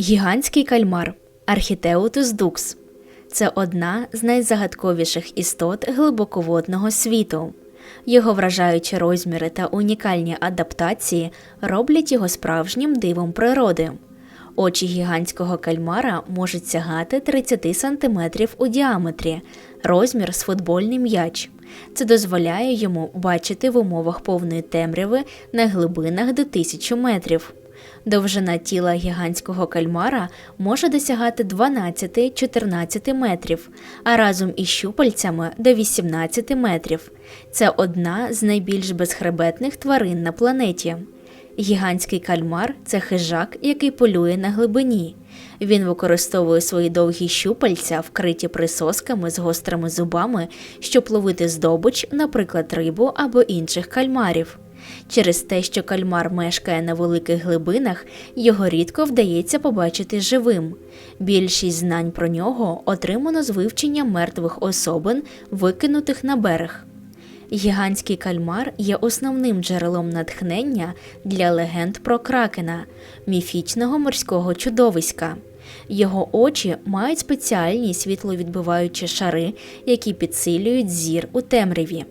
Гігантський кальмар Архітеутус дукс це одна з найзагадковіших істот глибоководного світу. Його вражаючі розміри та унікальні адаптації роблять його справжнім дивом природи. Очі гігантського кальмара можуть сягати 30 см у діаметрі, розмір з футбольний м'яч. Це дозволяє йому бачити в умовах повної темряви на глибинах до 1000 метрів. Довжина тіла гігантського кальмара може досягати 12-14 метрів, а разом із щупальцями до 18 метрів. Це одна з найбільш безхребетних тварин на планеті. Гігантський кальмар це хижак, який полює на глибині. Він використовує свої довгі щупальця, вкриті присосками з гострими зубами, щоб ловити здобич, наприклад, рибу або інших кальмарів. Через те, що кальмар мешкає на великих глибинах, його рідко вдається побачити живим. Більшість знань про нього отримано з вивчення мертвих особин, викинутих на берег. Гігантський кальмар є основним джерелом натхнення для легенд про кракена, міфічного морського чудовиська. Його очі мають спеціальні світловідбиваючі шари, які підсилюють зір у темряві.